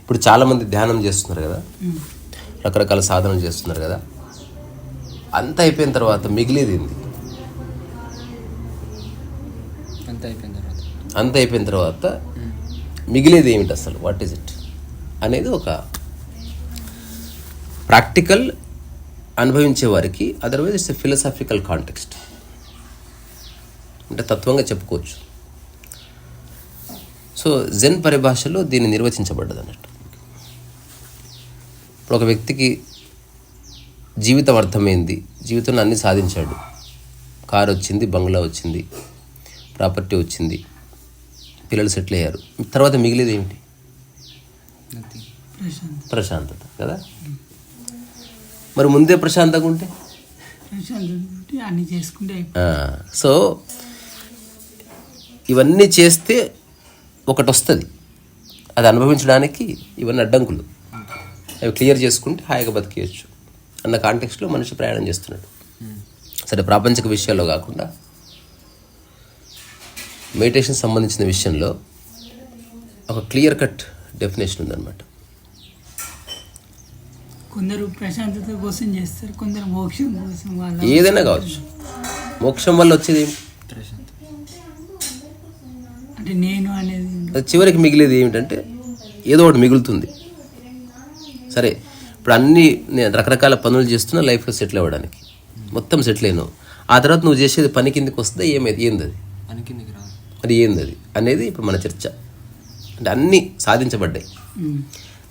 ఇప్పుడు చాలామంది ధ్యానం చేస్తున్నారు కదా? రకరకాల సాధనలు చేస్తున్నారు కదా? అంత అయిపోయిన తర్వాత మిగిలేది ఏంది? అంత అయిపోయిన తర్వాత. అంత అయిపోయిన తర్వాత మిగిలేది ఏమిటి అసలు? వాట్ ఈజ్ ఇట్ అనేది ఒక ప్రాక్టికల్ అనుభవించే వారికి otherwise it's a philosophical context అంటే తత్వంగా చెప్పుకోవచ్చు. సో జెన్ పరిభాషలో దీన్ని నిర్వచించబడ్డది అన్నట్టు ఇప్పుడు ఒక వ్యక్తికి జీవితం అర్థమైంది జీవితంలో అన్నీ సాధించాడు. కారు వచ్చింది బంగ్లా వచ్చింది ప్రాపర్టీ వచ్చింది పిల్లలు సెటిల్ అయ్యారు. తర్వాత మిగిలేది ఏమిటి? నథింగ్ ప్రశాంత్ ప్రశాంతత కదా? మరి ముందే ప్రశాంతంగా ఉంటే? అన్ని చేసుకుంటే సో ఇవన్నీ చేస్తే ఒకటి వస్తుంది అది అనుభవించడానికి ఇవన్నీ అడ్డంకులు. అవి క్లియర్ చేసుకుంటే హాయిగా బతికేయచ్చు అన్న కాంటెక్స్లో మనిషి ప్రయాణం చేస్తున్నాడు. సరే ప్రాపంచిక విషయాల్లో కాకుండా మెడిటేషన్ సంబంధించిన విషయంలో ఒక క్లియర్ కట్ డెఫినేషన్ ఉందన్నమాట. కొందరు ప్రశాంతత కోసం చేస్తారు కొందరు మోక్షం కోసం వాళ్ళ ఏదైనా కావచ్చు. మోక్షం వల్ల వచ్చేది అంటే నేను అనేది చివరికి మిగిలేది ఏమిటంటే ఏదో ఒకటి మిగులుతుంది. సరే ఇప్పుడు అన్ని నేను రకరకాల పనులు చేస్తున్నా లైఫ్లో సెటిల్ అవ్వడానికి. మొత్తం సెటిల్ అయినావు. ఆ తర్వాత నువ్వు చేసేది పని కిందకి వస్తే ఏమైంది? ఏంది అది అది ఏంది అది అనేది ఇప్పుడు మన చర్చ. అంటే అన్నీ సాధించబడ్డాయి.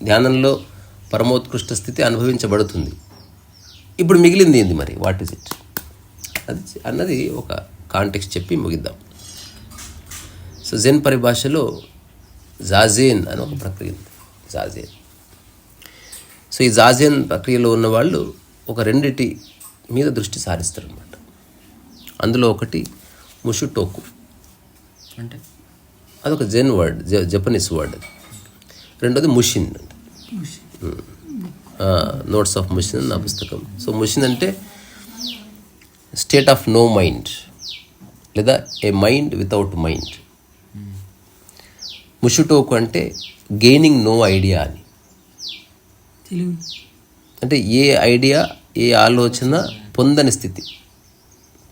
ధ్యానంలో పరమోత్కృష్ట స్థితి అనుభవించబడుతుంది. ఇప్పుడు మిగిలింది ఏంది మరి? వాట్ ఈజ్ ఇట్ అది అన్నది ఒక కాంటెక్స్ట్ చెప్పి ముగిద్దాం. సో జెన్ పరిభాషలో జాజేన్ అని ఒక ప్రక్రియ ఉంది. జాజేన్ సో ఈ జాజేన్ ప్రక్రియలో ఉన్న వాళ్ళు ఒక రెండిటి మీద దృష్టి సారిస్తారు అనమాట అందులో ఒకటి ముషుటోకు. అంటే? అదొక జెన్ వర్డ్ జ జపనీస్ వర్డ్ రెండోది ముషిన్ అండి నోట్స్ ఆఫ్ ముషిన్ నా పుస్తకం. సో ముషిన్ అంటే స్టేట్ ఆఫ్ నో మైండ్ లేదా a mind without mind mushotoku అంటే గెయినింగ్ నో ఐడియా అని. అంటే ఏ ఐడియా ఏ ఆలోచన పొందని స్థితి.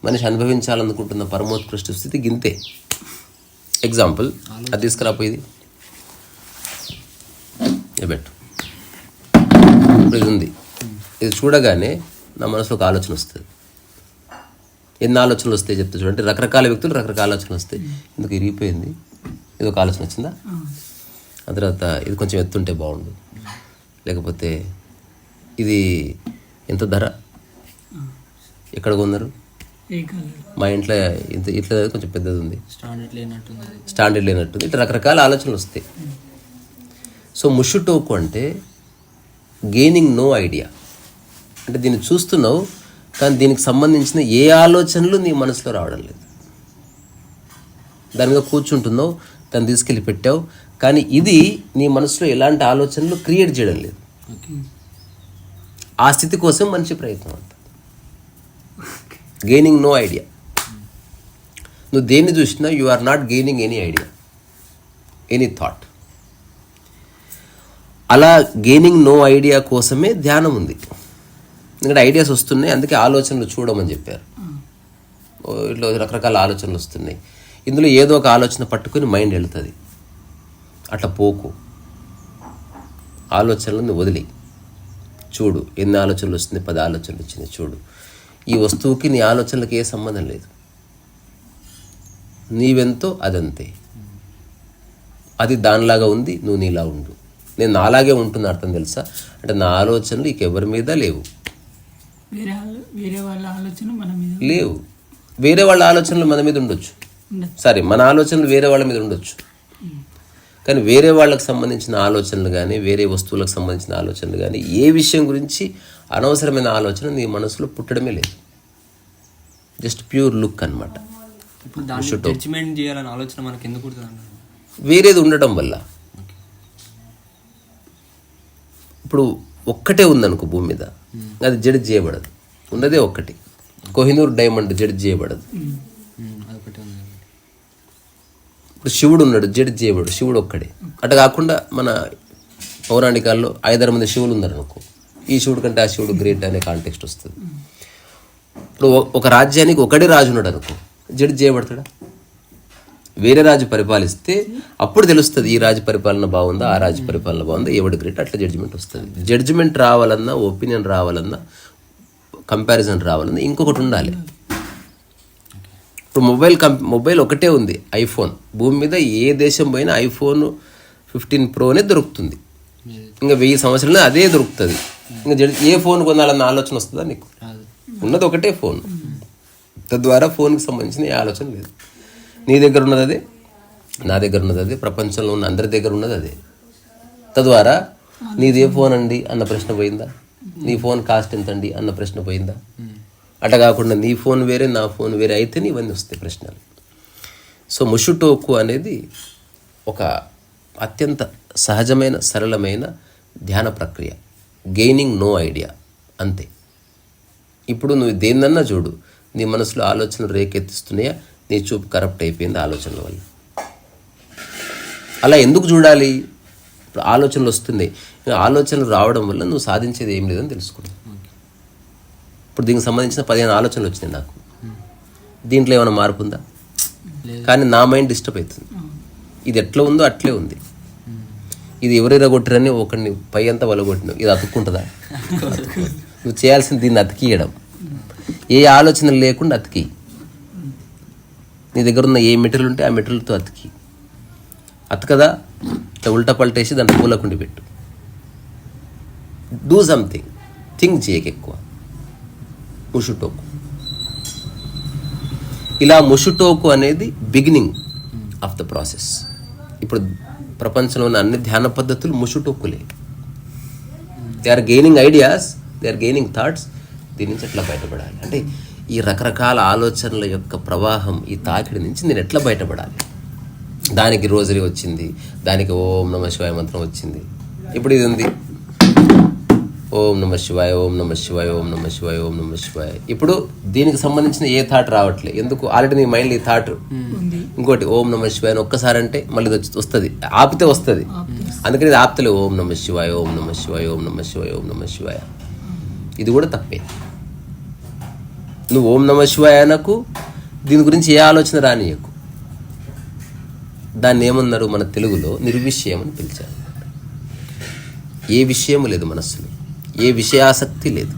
మనిషి అనుభవించాలనుకుంటున్న పరమోత్కృష్ట స్థితి గింతే. ఎగ్జాంపుల్ అది తీసుకురాపోయేది పెట్టు. ఇప్పుడు ఇది ఉంది. ఇది చూడగానే నా మనసులో ఒక ఆలోచన వస్తుంది. ఎన్ని ఆలోచనలు వస్తాయి చెప్తా చూడండి. రకరకాల వ్యక్తులు రకరకాల ఆలోచనలు వస్తాయి. ఎందుకు ఇరిగిపోయింది ఇది ఒక ఆలోచన వచ్చిందా? ఆ తర్వాత ఇది కొంచెం ఎత్తుంటే బాగుండు. లేకపోతే ఇది ఎంత ధర? ఎక్కడ కొన్నారు? మా ఇంట్లో ఇంత ఇట్లా కొంచెం పెద్దది ఉంది. స్టాండర్డ్ లేనట్టుంది ఇట్లా రకరకాల ఆలోచనలు వస్తాయి. సో ముషుటోకు అంటే గెయినింగ్ నో ఐడియా అంటే దీన్ని చూస్తున్నావు కానీ దీనికి సంబంధించిన ఏ ఆలోచనలు నీ మనసులో రావడం లేదు. దానిగా కూర్చుంటున్నావు దాన్ని తీసుకెళ్ళి పెట్టావు కానీ ఇది నీ మనసులో ఎలాంటి ఆలోచనలు క్రియేట్ చేయడం లేదు. ఆ స్థితి కోసం మంచి ప్రయత్నం అంత గెయినింగ్ నో ఐడియా నువ్వు దేన్ని చూసినా you are not gaining any idea any thought అలా గెయినింగ్ నో ఐడియా కోసమే ధ్యానం ఉంది. ఎందుకంటే ఐడియాస్ వస్తున్నాయి అందుకే ఆలోచనలు చూడమని చెప్పారు. ఇట్లా రకరకాల ఆలోచనలు వస్తున్నాయి. ఇందులో ఏదో ఒక ఆలోచన పట్టుకొని మైండ్ వెళ్తుంది. అట్లా పోకు. ఆలోచనలను వదిలి. చూడు ఎన్ని ఆలోచనలు వస్తున్నాయి పది ఆలోచనలు వచ్చినాయి చూడు. ఈ వస్తువుకి నీ ఆలోచనలకు ఏ సంబంధం లేదు. నీవెంతో అదంతే. అది దానిలాగా ఉంది నువ్వు నీలా ఉండు. నేను నాలాగే ఉంటున్నా అర్థం తెలుసా? అంటే నా ఆలోచనలు ఇక ఎవరి మీద లేవు. వేరే వాళ్ళ వేరే వాళ్ళ ఆలోచన మన మీద లేవు. వేరే వాళ్ళ ఆలోచనలు మన మీద ఉండొచ్చు. సరే మన ఆలోచనలు వేరే వాళ్ళ మీద ఉండొచ్చు. కానీ వేరే వాళ్ళకి సంబంధించిన ఆలోచనలు కానీ వేరే వస్తువులకు సంబంధించిన ఆలోచనలు కానీ ఏ విషయం గురించి అనవసరమైన ఆలోచన నీ మనసులో పుట్టడమే లేదు. జస్ట్ ప్యూర్ లుక్ అన్నమాట. ఇప్పుడు దాన్ని జడ్జిమెంట్ చేయాలని ఆలోచన మనకి ఎందుకు కుడుతుంది అన్నారు వేరేది ఉండటం వల్ల. ఇప్పుడు ఒక్కటే ఉందనుకో భూమి మీద. అది జడ్జ్ చేయబడదు. ఉన్నదే ఒక్కటి. కోహినూర్ డైమండ్ జడ్జ్ చేయబడదు. ఇప్పుడు శివుడు ఉన్నాడు జడ్జ్ చేయబడు శివుడు ఒక్కడే. అటు కాకుండా మన పౌరాణికాల్లో ఐదారు మంది శివులు ఉన్నారు అనుకో ఈ శివుడు కంటే ఆ శివుడు గ్రేట్ అనే కాంటెక్స్ట్ వస్తుంది. ఇప్పుడు ఒక రాజ్యానికి ఒకడే రాజు ఉన్నాడు అనుకో జడ్జ్ చేయబడతాడా? వేరే రాజు పరిపాలిస్తే అప్పుడు తెలుస్తుంది ఈ రాజు పరిపాలన బాగుందా ఆ రాజు పరిపాలన బాగుందా ఎవడు గ్రేట్ అట్లా జడ్జిమెంట్ వస్తుంది. జడ్జిమెంట్ రావాలన్నా ఒపీనియన్ రావాలన్నా కంపారిజన్ రావాలన్నా ఇంకొకటి ఉండాలి. ఇప్పుడు మొబైల్ కంప్ మొబైల్ ఒకటే ఉంది ఐఫోన్ భూమి మీద ఏ దేశం పోయినా ఐఫోన్ ఫిఫ్టీన్ ప్రోనే దొరుకుతుంది. ఇంకా వెయ్యి సంవత్సరాలు అదే దొరుకుతుంది. ఇంకా జడ్- ఏ ఫోన్ కొనాలన్న ఆలోచన వస్తుందా నీకు? ఉన్నది ఒకటే ఫోన్ తద్వారా ఫోన్కి సంబంధించిన ఏ ఆలోచన లేదు. నీ దగ్గర ఉన్నది అదే? నా దగ్గర ఉన్నది అదే. ప్రపంచంలో ఉన్న అందరి దగ్గర ఉన్నది అదే. తద్వారా నీది ఏ ఫోన్ అండి అన్న ప్రశ్న పోయిందా? నీ ఫోన్ కాస్ట్ ఎంత అండి అన్న ప్రశ్న పోయిందా? అట కాకుండా నీ ఫోన్ వేరే నా ఫోన్ వేరే అయితేనే ఇవన్నీ వస్తాయి ప్రశ్నలు. సో ముషుటోకు అనేది ఒక అత్యంత సహజమైన సరళమైన ధ్యాన ప్రక్రియ. గెయినింగ్ నో ఐడియా అంతే. ఇప్పుడు నువ్వు దేన్నన్నా చూడు నీ మనసులో ఆలోచనలు రేకెత్తిస్తున్నాయా? నీ చూపు కరప్ట్ అయిపోయింది ఆలోచనల వల్ల. అలా ఎందుకు చూడాలి? ఇప్పుడు ఆలోచనలు వస్తున్నాయి. ఆలోచనలు రావడం వల్ల నువ్వు సాధించేది ఏం లేదని తెలుసుకున్నావు ఇప్పుడు దీనికి సంబంధించిన పదిహేను ఆలోచనలు వచ్చినాయి నాకు. దీంట్లో ఏమైనా మార్పు ఉందా? కానీ నా మైండ్ డిస్టర్బ్ అవుతుంది. ఇది ఎట్లా ఉందో అట్లే ఉంది. ఇది ఎవరెవరు కొట్టిరని ఒకరిని పై అంతా వలగొట్టినావు. ఇది అతుక్కుంటుందా? నువ్వు చేయాల్సింది దీన్ని అతికియడం. ఏ ఆలోచన లేకుండా అతికి నీ దగ్గర ఉన్న ఏ మెటీరియల్ ఉంటే ఆ మెటీరియల్తో అతికి. అతకదా ఇట్లా ఉల్టా పల్టేసి దాంట్లో పూలకుండి పెట్టు. డూ సంథింగ్ థింక్ చేయక ఎక్కువ. ముషుటోకు ఇలా ముషుటోకు అనేది బిగినింగ్ ఆఫ్ ద ప్రాసెస్ ఇప్పుడు ప్రపంచంలో ఉన్న అన్ని ధ్యాన పద్ధతులు ముషుటోకులే they are gaining ideas they are gaining thoughts దీని నుంచి అట్లా బయటపడాలి? అంటే ఈ రకరకాల ఆలోచనల యొక్క ప్రవాహం ఈ తాకిడి నుంచి నేను ఎట్లా బయటపడాలి దానికి రోజరీ వచ్చింది దానికి ఓం నమ శివాయ మంత్రం వచ్చింది ఇప్పుడు ఇది ఉంది ఓం నమ శివాయ ఓం నమ శివాయ ఓం నమ శివాయ ఓం నమ శివాయ ఇప్పుడు దీనికి సంబంధించిన ఏ థాట్ రావట్లే ఎందుకు ఆల్రెడీ నీ మైండ్లో ఈ థాట్ ఇంకోటి ఓం నమ శివాయ అని ఒక్కసారి అంటే మళ్ళీ వస్తుంది ఆపితే వస్తుంది అందుకని ఇది ఆపితలే ఓం నమ శివాయ ఓం నమ శివాయ ఓం నమ శివాయ ఓం నమ శివాయ ఇది కూడా తప్పే నువ్వు ఓం నమ శివాయ అనకు దీని గురించి ఏ ఆలోచన రానియకు. దాన్ని ఏమన్నారు మన తెలుగులో నిర్విషయం అని పిలిచారు. ఏ విషయము లేదు మనస్సులో. ఏ విషయాసక్తి లేదు.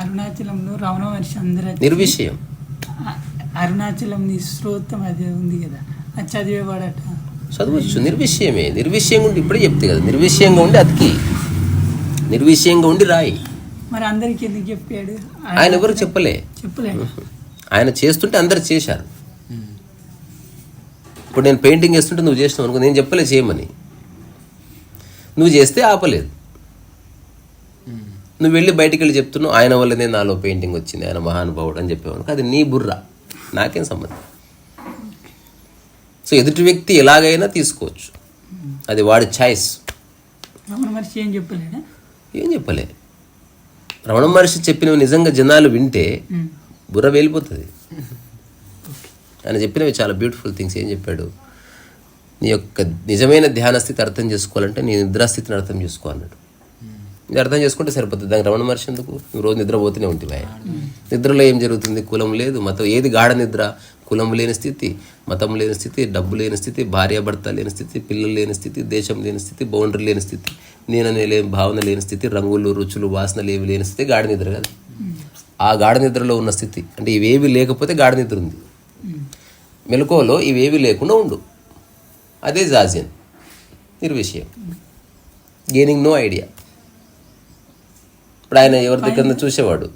అరుణాచలంలో రమణ మహర్షి అందరూ నిర్విషయం. అరుణాచలం శ్రోతం అది ఉంది కదా. అది చదివేవాడట. చదవచ్చు. నిర్విషయమే. నిర్విషయంగా ఉండి ఇప్పుడే చెప్తే కదా. నిర్విషయంగా ఉండి అతికి. నిర్విషయంగా ఉండి రాయి. మరి అందరికి ఎందుకు చెప్పాడు? ఆయన ఎవరికి చెప్పలే. చెప్పలే. ఆయన చేస్తుంటే అందరు చేశారు. ఇప్పుడు నేను పెయింటింగ్ వేస్తుంటే నువ్వు చేసినావు అనుకో నేను చెప్పలే చేయమని. నువ్వు చేస్తే ఆపలేదు. నువ్వు వెళ్ళి బయటికి వెళ్ళి చెప్తున్నావు ఆయన వల్లనే నాలో పెయింటింగ్ వచ్చింది ఆయన మహానుభావుడు అని చెప్పేవాడు. అది నీ బుర్ర. నాకేం సంబంధం? సో ఎదుటి వ్యక్తి ఎలాగైనా తీసుకోవచ్చు. అది వాడి ఛాయిస్. ఏం చెప్పలే. రమణ మహర్షి చెప్పినవి నిజంగా జనాలు వింటే. బుర్ర వెళ్ళిపోతుంది ఆయన చెప్పినవి చాలా బ్యూటిఫుల్ థింగ్స్ ఏం చెప్పాడు? నీ యొక్క నిజమైన ధ్యాన స్థితి అర్థం చేసుకోవాలంటే నీ నిద్రాస్థితిని అర్థం చేసుకో అన్నాడు. ఇది అర్థం చేసుకుంటే సరిపోతుంది. దానికి రమణ మహర్షి ఎందుకు? రోజు నిద్రపోతూనే ఉంటుంది నిద్రలో ఏం జరుగుతుంది? కులం లేదు మతం. ఏది గాఢ నిద్ర? కులం లేని స్థితి మతం లేని స్థితి డబ్బు లేని స్థితి భార్యాభర్త లేని స్థితి పిల్లలు లేని స్థితి దేశం లేని స్థితి బౌండరీ లేని స్థితి. నేననే లేని భావన లేని స్థితి రంగులు రుచులు వాసనలు ఏవి లేని స్థితి గాఢ నిద్ర కదా? ఆ గాఢ నిద్రలో ఉన్న స్థితి అంటే ఇవేవి లేకపోతే గాఢ నిద్ర ఉంది. మెలకువలో ఇవేవి లేకుండా ఉండు. అదే జాజియన్ నిర్విషయం. గెయినింగ్ నో ఐడియా ఇప్పుడు ఆయన ఎవరి దగ్గర చూసేవాడు.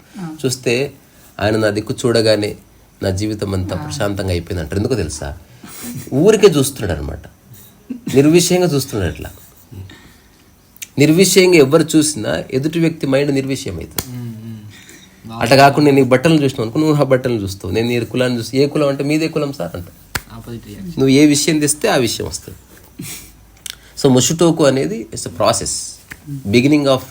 చూస్తే ఆయన నా దిక్కు చూడగానే నా జీవితం అంతా ప్రశాంతంగా అయిపోయింది అంటారు ఎందుకో తెలుసా? ఊరికే చూస్తున్నాడు అనమాట నిర్విషయంగా చూస్తున్నాడు అట్లా. నిర్విషయంగా ఎవరు చూసినా ఎదుటి వ్యక్తి మైండ్ నిర్విషయం అవుతుంది అట్లా కాకుండా నేను ఈ బట్టలను చూసినావు అనుకో నువ్వు ఆ బట్టలను చూస్తావు. నేను ఈ కులాన్ని చూస్తే. ఏ కులం అంటే మీదే కులం సార్ అంట. నువ్వు ఏ విషయం తెస్తే ఆ విషయం వస్తుంది. సో ముషుటోకు అనేది it's a process beginning of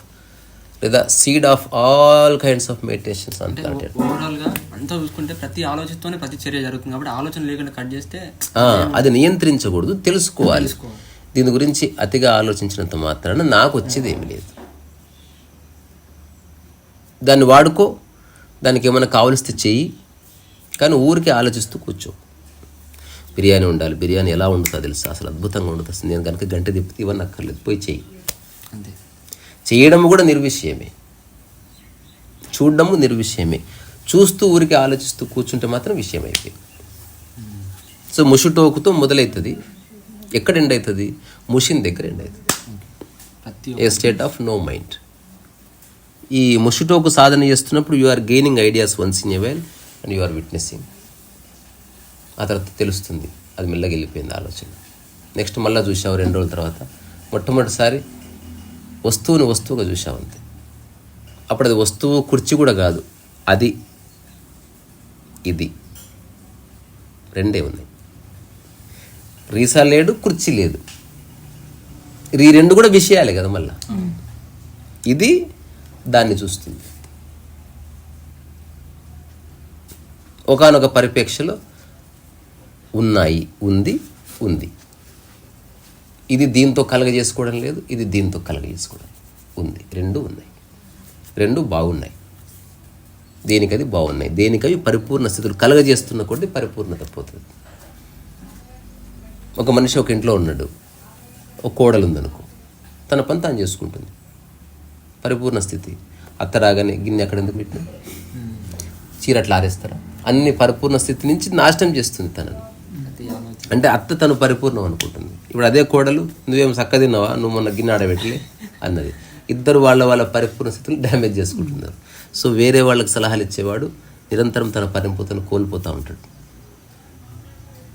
లేదా seed of all kinds of meditations అంత ఓవరాల్గా అంతా చూసుకుంటే ప్రతి ఆలోచనతోనే ప్రతి చర్య జరుగుతుంది. కాబట్టి ఆలోచన లేకుండా కట్ చేస్తే అది నియంత్రించకూడదు తెలుసుకోవాలి. దీని గురించి అతిగా ఆలోచించినంత మాత్రాన నాకు వచ్చేది ఏమి లేదు. దాన్ని వాడుకో దానికి ఏమైనా కావలిస్తే చెయ్యి కానీ ఊరికే ఆలోచిస్తూ కూర్చో. బిర్యానీ ఉండాలి బిర్యానీ ఎలా వండుతా తెలుసా? అసలు అద్భుతంగా వండుతుంది నేను కనుక గంట తిప్పితే ఇవన్నీ అక్కర్లేదు పోయి చెయ్యి. అంతే. చేయడం కూడా నిర్విషయమే. చూడడము నిర్విషయమే. చూస్తూ ఊరికి ఆలోచిస్తూ కూర్చుంటే మాత్రం విషయం అయిపోయింది సో ముషుటోకుతో మొదలవుతుంది ఎక్కడ ఎండ్ అవుతుంది ముషిన్ దగ్గర ఎండ్ అవుతుంది a state of no mind ఈ ముషుటోకు సాధన చేస్తున్నప్పుడు you are gaining ideas once in a well and you are witnessing ఆ తర్వాత తెలుస్తుంది. అది మెల్లగా వెళ్ళిపోయింది ఆలోచన. నెక్స్ట్ మళ్ళీ చూసావు రెండు రోజుల తర్వాత. మొట్టమొదటిసారి వస్తువుని వస్తువుగా చూసావు అంతే. అప్పుడు అది వస్తువు కుర్చీ కూడా కాదు. అది. ఇది. రెండే ఉన్నాయి. రీసా లేడు కుర్చీ లేదు. ఈ రెండు కూడా విషయాలే కదా మళ్ళా. ఇది దాన్ని చూస్తుంది. ఒకానొక పరిపేక్షలో ఉన్నాయి ఉంది ఉంది. ఇది దీంతో కలగజేసుకోవడం లేదు ఇది దీంతో కలగజేసుకోవడం ఉంది. రెండు ఉన్నాయి. రెండు బాగున్నాయి. దేనికది బాగున్నాయి? దేనికవి పరిపూర్ణ స్థితులు కలగజేస్తున్న కొద్దీ పరిపూర్ణత పోతుంది. ఒక మనిషి ఒక ఇంట్లో ఉన్నాడు. ఒక కోడలు ఉందనుకో తన పని తాను చేసుకుంటుంది. పరిపూర్ణ స్థితి. అత్త రాగానే గిన్నె అక్కడ ఎందుకు పెట్టిన? చీర అట్లా ఆరేస్తారా? అన్ని పరిపూర్ణ స్థితి నుంచి నాశనం చేస్తుంది తనని. అంటే అత్త తను పరిపూర్ణం అనుకుంటుంది. ఇప్పుడు అదే కోడలు నువ్వేం చక్క తిన్నావా? నువ్వు మొన్న గిన్నె ఆడబెట్టలే అన్నది. ఇద్దరు వాళ్ళ వాళ్ళ పరిపూర్ణ స్థితిని డ్యామేజ్ చేసుకుంటున్నారు. సో వేరే వాళ్ళకి సలహాలు ఇచ్చేవాడు నిరంతరం తన పరిపూర్తను కోల్పోతూ ఉంటాడు.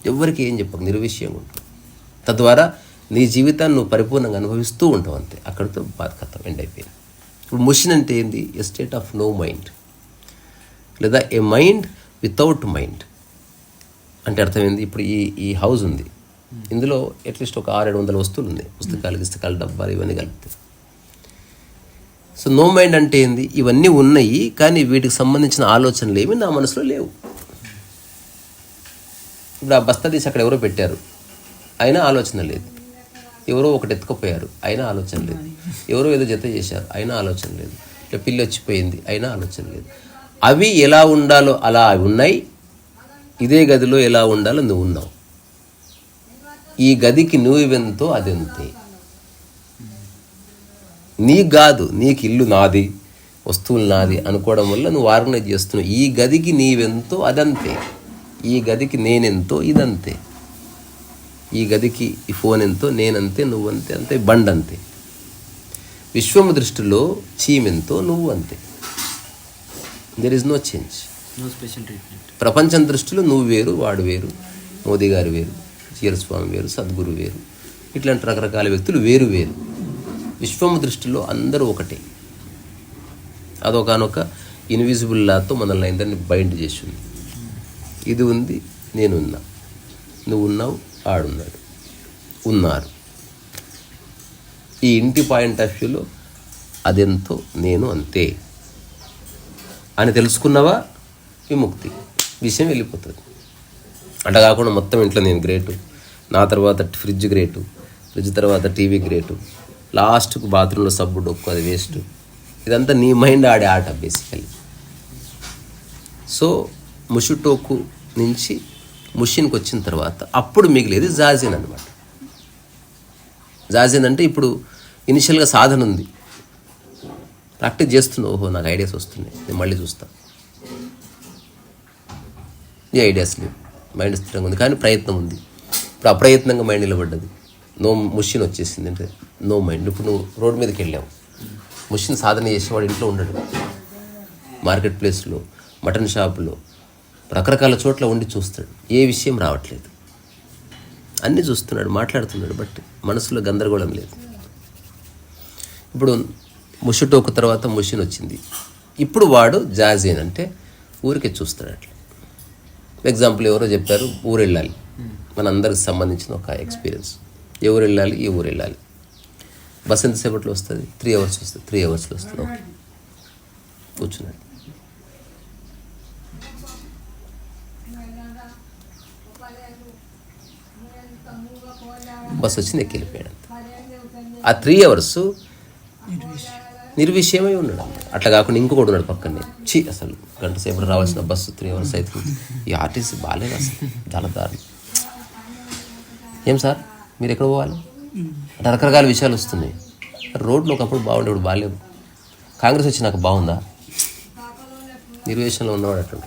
ఎవ్వరికి ఏం చెప్పకు నిర్విషయంగా ఉంటుంది. తద్వారా నీ జీవితాన్ని నువ్వు పరిపూర్ణంగా అనుభవిస్తూ ఉంటావు అంతే. అక్కడితో బాధకత్వం ఎండ్ అయిపోయింది. ఇప్పుడు మొషన్ అంటే ఏంది? A state of no mind లేదా ఏ మైండ్ వితౌట్ మైండ్ అంటే అర్థమైంది ఇప్పుడు ఈ ఈ హౌస్ ఉంది. ఇందులో అట్లీస్ట్ ఒక ఆరేడు వందల వస్తువులు ఉంది పుస్తకాలు పుస్తకాలు డబ్బాలు ఇవన్నీ కలిపితే. సో నో మైండ్ అంటే ఏంది? ఇవన్నీ ఉన్నాయి కానీ వీటికి సంబంధించిన ఆలోచనలు ఏమి నా మనసులో లేవు. ఇప్పుడు ఆ బస్తా తీసి అక్కడ ఎవరో పెట్టారు. అయినా ఆలోచన లేదు. ఎవరో ఒకటి ఎత్తుకుపోయారు. అయినా ఆలోచన లేదు. ఎవరో ఏదో జత చేశారు. అయినా ఆలోచన లేదు. ఇట్లా పిల్లి వచ్చిపోయింది. అయినా ఆలోచన లేదు. అవి ఎలా ఉండాలో అలా అవి ఉన్నాయి. ఇదే గదిలో ఎలా ఉండాలో నువ్వు ఉన్నావు. ఈ గదికి నువ్వెంతో అదెంతే. నీకు కాదు నీకు ఇల్లు నాది వస్తువులు నాది అనుకోవడం వల్ల నువ్వు ఆర్గనైజ్ చేస్తున్నావు. ఈ గదికి నీవెంతో అదంతే. ఈ గదికి నేనెంతో ఇదంతే. ఈ గదికి ఈ ఫోన్ ఎంతో నేనంతే నువ్వంతే అంతే బండ్ అంతే విశ్వము దృష్టిలో చీమెంతో నువ్వు అంతే there is no change no special treatment ప్రపంచం దృష్టిలో నువ్వు వేరు వాడు వేరు మోదీ గారు వేరు చీర స్వామి వేరు సద్గురు వేరు. ఇట్లాంటి రకరకాల వ్యక్తులు వేరు వేరు. విశ్వము దృష్టిలో అందరూ ఒకటే. అదొకనొక ఇన్విజిబుల్ లాతో మనల్ని అందరినీ బైండ్ చేసింది. ఇది ఉంది నేనున్నా. నువ్వు ఉన్నావు ఆడున్నాడు. ఉన్నారు. ఈ ఇంటి పాయింట్ ఆఫ్ వ్యూలో అదెంతో నేను అంతే. అని తెలుసుకున్నావా? విముక్తి. విషయం వెళ్ళిపోతుంది. అట్లా కాకుండా మొత్తం ఇంట్లో నేను గ్రేటు. నా తర్వాత ఫ్రిడ్జ్ గ్రేటు. ఫ్రిడ్జ్ తర్వాత టీవీ గ్రేటు. లాస్ట్కు బాత్రూంలో సబ్బు డొక్కు అది వేస్ట్. ఇదంతా నీ మైండ్ ఆడే ఆట బేసికలీ సో ముషుటోకు నుంచి ముషిన్కి వచ్చిన తర్వాత అప్పుడు మిగిలేది జాజిన్ అనమాట జాజిన్ అంటే ఇప్పుడు ఇనిషియల్గా సాధన ఉంది. ప్రాక్టీస్ చేస్తున్నావు ఓహో నాకు ఐడియాస్ వస్తున్నాయి. నేను మళ్ళీ చూస్తాను ఈ ఐడియాస్ లేవు. మైండ్ స్థిరంగా ఉంది. కానీ ప్రయత్నం ఉంది. ఇప్పుడు అప్రయత్నంగా మైండ్ నిలబడ్డది. నో ముషిన్ వచ్చేసింది అంటే నో మైండ్. ఇప్పుడు నువ్వు రోడ్ మీదకి వెళ్ళావు. ముషిన్ సాధన చేసేవాడు ఇంట్లో ఉండడు. మార్కెట్ ప్లేస్లో మటన్ షాపులో రకరకాల చోట్ల ఉండి చూస్తాడు ఏ విషయం రావట్లేదు. అన్నీ చూస్తున్నాడు మాట్లాడుతున్నాడు బట్ మనసులో గందరగోళం లేదు. ఇప్పుడు ముషుటోకు తర్వాత ముషిన్ వచ్చింది ఇప్పుడు వాడు జాజీన్ అంటే ఊరికే చూస్తాడు అట్లా ఎగ్జాంపుల్ ఎవరో చెప్పారు ఊరు వెళ్ళాలి మనందరికి సంబంధించిన ఒక ఎక్స్పీరియన్స్. ఎవరు వెళ్ళాలి ఈ ఊరు వెళ్ళాలి బస్ ఎంతసేపట్లో వస్తుంది? త్రీ అవర్స్ వస్తుంది. త్రీ అవర్స్లో వస్తుంది. ఓకే. కూర్చున్నాడు. బస్సు వచ్చింది ఎక్కి వెళ్ళిపోయాడు ఆ త్రీ అవర్స్ నిర్విషయమై ఉన్నాడు అట్లా కాకుండా ఇంకొకటి ఉన్నాడు పక్కనే. చి అసలు గంట సేపు రావాల్సిన బస్సు త్రీ అవర్స్ అవుతుంది. ఈ ఆర్టీసీ బాగాలేదు అసలు. చాలా దారుణం. ఏం సార్? మీరు ఎక్కడ పోవాలి? అంటే రకరకాల విషయాలు వస్తున్నాయి. రోడ్లు ఒకప్పుడు బాగుండే ఇప్పుడు బాగాలేవు. కాంగ్రెస్ వచ్చి నాకు బాగుందా? నిర్వేశంలో ఉన్నవాడు అట్లా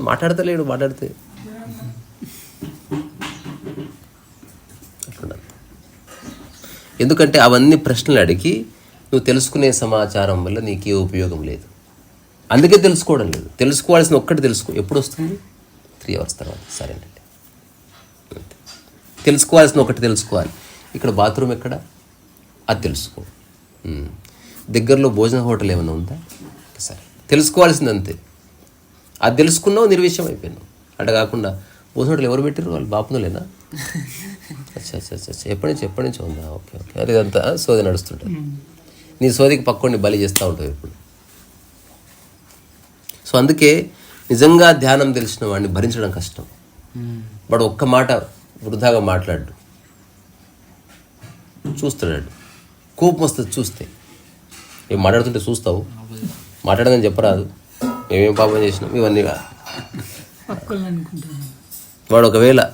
మాట్లాడతలేడు మాట్లాడితే ఎందుకంటే అవన్నీ ప్రశ్నలు అడిగి నువ్వు తెలుసుకునే సమాచారం వల్ల నీకే ఉపయోగం లేదు. అందుకే తెలుసుకోవడం లేదు. తెలుసుకోవాల్సిన ఒక్కటి తెలుసుకో. ఎప్పుడు వస్తుంది? త్రీ అవర్స్ తర్వాత. సరేనండి. తెలుసుకోవాల్సిన ఒకటి తెలుసుకోవాలి. ఇక్కడ బాత్రూమ్ ఎక్కడ? అది తెలుసుకో. దగ్గరలో భోజన హోటల్ ఏమైనా ఉందా? సరే. తెలుసుకోవాల్సింది అంతే. అది తెలుసుకున్నావు నిర్విషయం అయిపోయినావు. అట్లా కాకుండా భోజన హోటల్ ఎవరు పెట్టారు వాళ్ళు బాపునులేనా? అచ్చా అచ్చా అచ్చా. ఎప్పటి నుంచి ఎప్పటి నుంచి ఉందా? Okay okay. అది ఇదంతా సోది నడుస్తుంటుంది. నీ సోదికి పక్కోడిని బలి చేస్తూ ఉంటావు ఇప్పుడు. సో అందుకే నిజంగా ధ్యానం తెలిసిన వాడిని భరించడం కష్టం. వాడు ఒక్క మాట వృధాగా మాట్లాడు. చూస్తున్నాడు కోపం వస్తుంది చూస్తే. ఏం మాట్లాడుతుంటే చూస్తావు? మాట్లాడదని చెప్పరాదు. మేమేం పాపం చేసినాం? ఇవన్నీ వాడు ఒకవేళ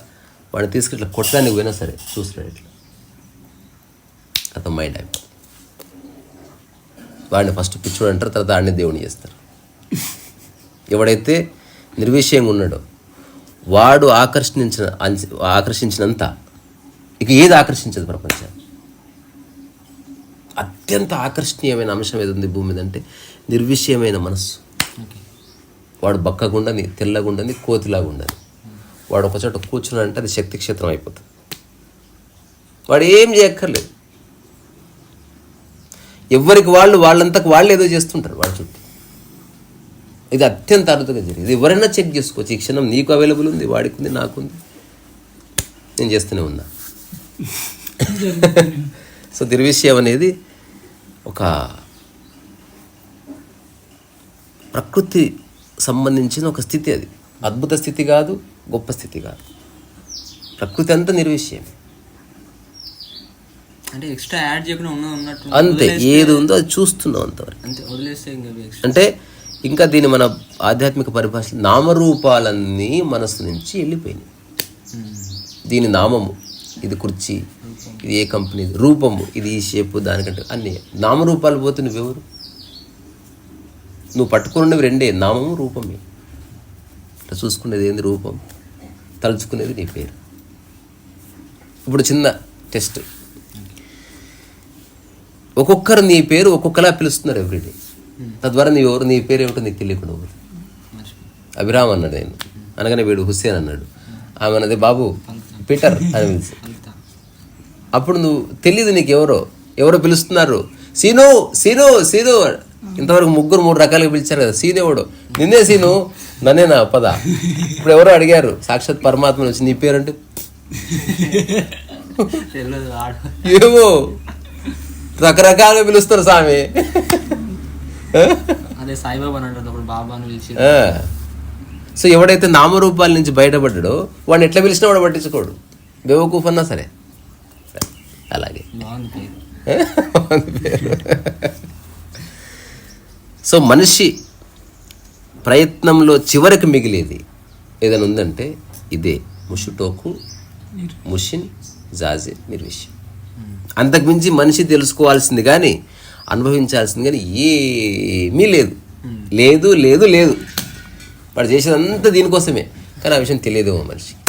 వాడిని తీసుకుని ఇట్లా కొట్టడానికి పోయినా సరే చూస్తున్నాడు ఇట్లా. అతను మైండ్ అయిపోయింది వాడిని ఫస్ట్ పిచ్చోడు అంటారు తర్వాత వాడిని దేవుని చేస్తారు. ఎవడైతే నిర్విషయంగా ఉన్నాడో వాడు ఆకర్షించిన ఆకర్షించినంత ఇక ఏది ఆకర్షించదు ప్రపంచాన్ని? అత్యంత ఆకర్షణీయమైన అంశం ఏది ఉంది భూమి మీద అంటే నిర్విషయమైన మనస్సు. వాడు బక్కగుండని తెల్లగుండని కోతిలాగా ఉండని వాడు ఒక చోట కూర్చున్నాడంటే అది శక్తి క్షేత్రం అయిపోతుంది. వాడు ఏం చేయక్కర్లేదు. ఎవరికి వాళ్ళు వాళ్ళంతకు వాళ్ళు ఏదో చేస్తుంటారు వాడి చుట్టూ. ఇది అత్యంత అరుదుగా జరిగింది. ఇది ఎవరైనా చెక్ చేసుకోవచ్చు. ఈ క్షణం నీకు అవైలబుల్ ఉంది వాడికి ఉంది నాకుంది నేను చేస్తూనే ఉన్నా. సో దిర్విషయం అనేది ఒక ప్రకృతి సంబంధించిన ఒక స్థితి అది. అద్భుత స్థితి కాదు. గొప్ప స్థితి కాదు. ప్రకృతి అంతా నిర్విషయం. అంటే ఎక్స్ట్రా యాడ్ చేయకుండా ఉన్నట్టు అంతే ఏది ఉందో అది చూస్తున్నాం అంతవరకు. అంతే వదిలేస్తే ఇంకా ఎక్స్ట్రా అంటే ఇంకా దీని మన ఆధ్యాత్మిక పరిభాష నామరూపాలన్నీ మనసు నుంచి వెళ్ళిపోయినాయి. దీని నామము ఇది కుర్చీ ఇది ఏ కంపెనీ రూపము ఇది ఈ షేపు దానికంటే అన్ని. నామరూపాలు పోతే నువ్వెవరు? నువ్వు పట్టుకున్నవి రెండే నామము రూపమే. ఇట్లా చూసుకునేది ఏంది రూపం? తలుచుకునేది నీ పేరు. ఇప్పుడు చిన్న టెస్ట్ ఒక్కొక్కరు నీ పేరు ఒక్కొక్కలా పిలుస్తున్నారు ఎవ్రీడే తద్వారా నీ ఎవరు నీ పేరు ఏమిటో నీకు తెలియకుండా ఎవరు అభిరామ్ అన్నాడు నేను అనగానే వీడు హుస్సేన్ అన్నాడు. ఆమె అన్నది బాబు పీటర్ అని పిలిచి. అప్పుడు నువ్వు తెలియదు నీకు ఎవరో. ఎవరో పిలుస్తున్నారు? సీను సీను సీను. ఇంతవరకు ముగ్గురు మూడు రకాలుగా పిలిచారు కదా. సీను ఎవడు? నిన్నే సీను నన్నే నా పద. ఇప్పుడు ఎవరో అడిగారు సాక్షాత్ పరమాత్మ వచ్చి నీ పేరంటే? ఏమో. రకరకాలుగా పిలుస్తారు స్వామి. అదే సాయిబాబా అని అంటారు అప్పుడు బాబా అని పిలిచి. సో ఎవడైతే నామరూపాల నుంచి బయటపడ్డాడో వాడిని ఎట్లా పిలిచినా వాడు పట్టించుకోడు. బేవకూఫ్ అన్నా సరే. అలాగే. సో మనిషి ప్రయత్నంలో చివరికి మిగిలేది ఏదైనా ఉందంటే ఇదే. ముషుటోకు ముషిన్ జాజే నిర్విషయం అంతకుమించి మనిషి తెలుసుకోవాల్సింది కానీ అనుభవించాల్సింది కానీ ఏమీ లేదు. లేదు లేదు లేదు. వాడు చేసేదంతా దీనికోసమే. కానీ ఆ విషయం తెలియదేమో మనిషికి.